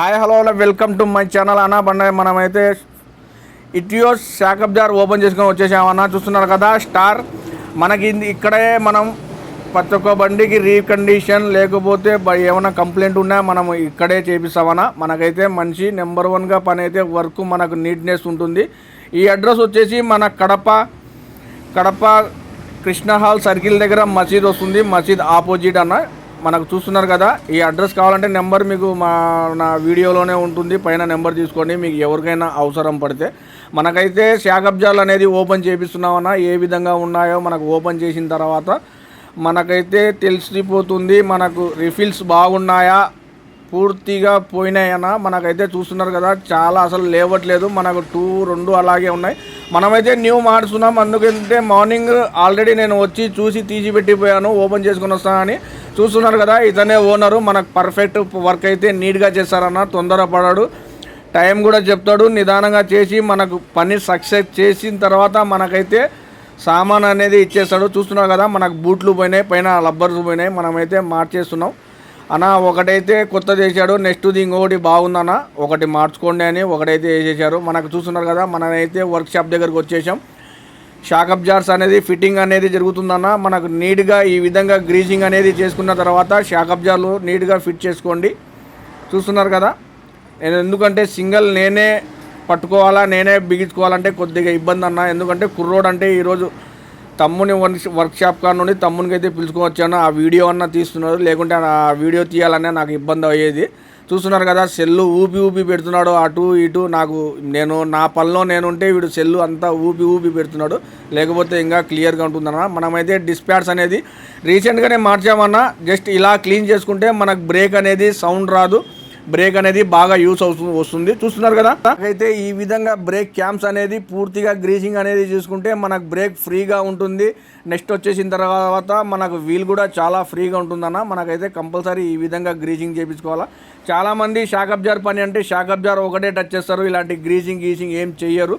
Hi hello welcome to my channel. అన్న బండ మనమైతే ఇటియోస్ షాకప్ జార్ ఓపెన్ చేసుకొని వచ్చేసామన్న చూస్తున్నారు కదా స్టార్. మనకి ఇక్కడే మనం ప్రతి ఒక్క బండికి రీకండిషన్ లేకపోతే ఏమైనా కంప్లైంట్ ఉన్నా మనం ఇక్కడే చేపిస్తామన్నా మనకైతే మంచి నెంబర్ వన్గా పని అయితే వర్క్ మనకు నీట్నెస్ ఉంటుంది. ఈ అడ్రస్ వచ్చేసి మన కడప కడప కృష్ణ హాల్ సర్కిల్ దగ్గర మసీద్ వస్తుంది. మసీద్ ఆపోజిట్ అన్న. మనకు చూస్తున్నారు కదా ఈ అడ్రస్ కావాలంటే నెంబర్ మీకు మా నా వీడియోలోనే ఉంటుంది పైన నెంబర్ తీసుకోండి మీకు ఎవరికైనా అవసరం పడితే. మనకైతే శాకబ్జాలు అనేది ఓపెన్ చేపిస్తున్నామన్నా ఏ విధంగా ఉన్నాయో మనకు ఓపెన్ చేసిన తర్వాత మనకైతే తెలిసిపోతుంది మనకు రిఫిల్స్ బాగున్నాయా పూర్తిగా పోయినాయన్న మనకైతే చూస్తున్నారు కదా చాలా అసలు లేవట్లేదు. మనకు టూ రెండు అలాగే ఉన్నాయి. మనమైతే న్యూ మారుస్తున్నాం. అందుకంటే మార్నింగ్ ఆల్రెడీ నేను వచ్చి చూసి తీసి పెట్టిపోయాను. ఓపెన్ చేసుకుని వస్తానని చూస్తున్నారు కదా ఇతనే ఓనరు మనకు పర్ఫెక్ట్ వర్క్ అయితే నీట్గా చేస్తారన్న తొందరపడాడు టైం కూడా చెప్తాడు. నిదానంగా చేసి మనకు పని సక్సెస్ చేసిన తర్వాత మనకైతే సామాన్ అనేది ఇచ్చేస్తాడు. చూస్తున్నారు కదా మనకు బూట్లు పోయినాయి పైన లబ్బర్స్ పోయినాయి. మనమైతే మార్చేస్తున్నాం. అన్నా ఒకటైతే కొత్తది వేసాడు నెక్స్ట్ది ఇంకొకటి బాగుందన్న. ఒకటి మార్చుకోండి అని ఒకటైతే వేసేసారు మనకు చూస్తున్నారు కదా మనమైతే వర్క్ షాప్ దగ్గరకు వచ్చేసాం. షాకప్ జార్స్ అనేది ఫిట్టింగ్ అనేది జరుగుతుందన్న. మనకు నీట్గా ఈ విధంగా గ్రీజింగ్ అనేది చేసుకున్న తర్వాత షాకప్ జార్లు నీట్గా ఫిట్ చేసుకోండి. చూస్తున్నారు కదా? నేను ఎందుకంటే సింగిల్ నేనే పట్టుకోవాలా నేనే బిగించుకోవాలంటే కొద్దిగా ఇబ్బంది అన్న. ఎందుకంటే కుర్రోడ్ అంటే ఈరోజు తమ్ముని వర్క్ షాప్ కాడ నుండి తమ్మునికి అయితే పిలుచుకొచ్చాను ఆ వీడియో అన్న తీస్తున్నారు. లేకుంటే ఆ వీడియో తీయాలనే నాకు ఇబ్బంది అయ్యేది. చూస్తున్నారు కదా సెల్లు ఊపి ఊపి పెడుతున్నాడు అటు ఇటు. నాకు నేను నా పనిలో నేను ఉంటే వీడు సెల్లు అంతా ఊపి ఊపి పెడుతున్నాడు. లేకపోతే ఇంకా క్లియర్గా ఉంటుందన్న. మనమైతే డిస్పాట్స్ అనేది రీసెంట్గానే మార్చామన్నా. జస్ట్ ఇలా క్లీన్ చేసుకుంటే మనకు బ్రేక్ అనేది సౌండ్ రాదు. బ్రేక్ అనేది బాగా యూస్ అవుతుంది వస్తుంది. చూస్తున్నారు కదా? అయితే ఈ విధంగా బ్రేక్ క్యాంప్స్ అనేది పూర్తిగా గ్రీసింగ్ అనేది చూసుకుంటే మనకు బ్రేక్ ఫ్రీగా ఉంటుంది. నెక్స్ట్ వచ్చేసిన తర్వాత మనకు వీల్ కూడా చాలా ఫ్రీగా ఉంటుందన్న. మనకైతే కంపల్సరీ ఈ విధంగా గ్రీసింగ్ చేయించుకోవాలా చాలామంది షాక్ అబ్జార్ పని అంటే షాక్ అబ్జార్ ఒకటే టచ్ చేస్తారు. ఇలాంటి గ్రీసింగ్ గీసింగ్ ఏం చెయ్యరు.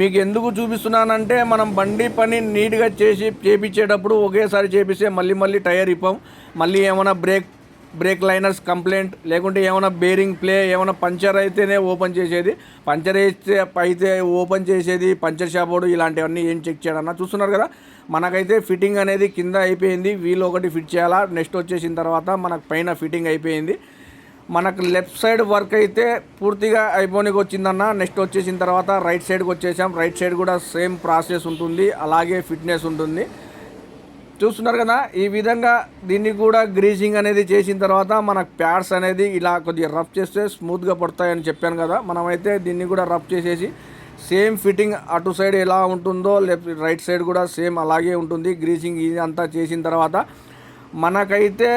మీకు ఎందుకు చూపిస్తున్నానంటే మనం బండి పని నీట్గా చేసి చేపించేటప్పుడు ఒకేసారి చేపిస్తే మళ్ళీ మళ్ళీ టైర్ ఇప్పాం. మళ్ళీ ఏమైనా బ్రేక్ బ్రేక్ లైనర్స్ కంప్లైంట్ లేకుంటే ఏమైనా బేరింగ్ ప్లే ఏమైనా పంచర్ అయితేనే ఓపెన్ చేసేది. పంచర్ అయితే అయితే ఓపెన్ చేసేది పంచర్ షాప్ వాడు ఇలాంటివన్నీ ఏం చెక్ చేయడన్నా చూస్తున్నారు కదా. మనకైతే ఫిట్టింగ్ అనేది కింద అయిపోయింది వీల్ ఒకటి ఫిట్ చేయాలా నెక్స్ట్ వచ్చేసిన తర్వాత మనకు పైన ఫిట్టింగ్ అయిపోయింది. మనకు లెఫ్ట్ సైడ్ వర్క్ అయితే పూర్తిగా అయిపోనికి వచ్చిందన్న నెక్స్ట్ వచ్చేసిన తర్వాత రైట్ సైడ్కి వచ్చేసాం. రైట్ సైడ్ కూడా సేమ్ ప్రాసెస్ ఉంటుంది అలాగే ఫిట్నెస్ ఉంటుంది. చూస్తున్నారు కదా ఈ విధంగా దీన్ని కూడా గ్రీజింగ్ అనేది చేసిన తర్వాత మనకు ప్యాడ్స్ అనేది ఇలా కొద్దిగా రఫ్ చేస్తే స్మూత్గా పడతాయని చెప్పాను కదా. మనమైతే దీన్ని కూడా రఫ్ చేసేసి సేమ్ ఫిట్టింగ్ అటు సైడ్ ఎలా ఉంటుందో లెఫ్ట్ రైట్ సైడ్ కూడా సేమ్ అలాగే ఉంటుంది. గ్రీజింగ్ ఇది అంతా చేసిన తర్వాత మనకైతే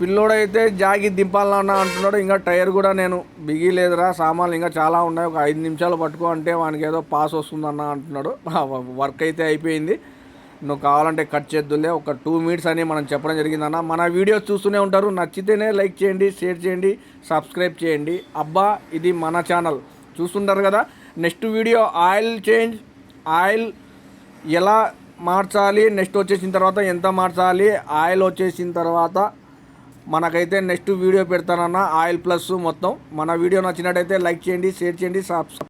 పిల్లోడైతే జాగి దింపాలన్నా అంటున్నాడు. ఇంకా టైర్ కూడా నేను బిగిలేదురా సామాన్లు ఇంకా చాలా ఉన్నాయి. ఒక ఐదు నిమిషాలు పట్టుకో అంటే వానికి ఏదో పాస్ వస్తుందన్న అంటున్నాడు. వర్క్ అయితే అయిపోయింది. నువ్వు కావాలంటే కట్ చేద్దులే ఒక టూ మినిట్స్ అని మనం చెప్పడం జరిగిందన్న. మన వీడియోస్ చూస్తూనే ఉంటారు. నచ్చితేనే లైక్ చేయండి షేర్ చేయండి సబ్స్క్రైబ్ చేయండి. అబ్బా ఇది మన ఛానల్ చూస్తుంటారు కదా? Next video oil change oil ఎలా మార్చాలి? నెక్స్ట్ వచ్చేసిన తర్వాత ఎంత మార్చాలి? ఆయిల్ వచ్చేసిన తర్వాత మనకైతే నెక్స్ట్ వీడియో పెడతానన్న. ఆయిల్ ప్లస్ మొత్తం. మన వీడియో నచ్చినట్టయితే లైక్ చేయండి షేర్ చేయండి సబ్స్క్రైబ్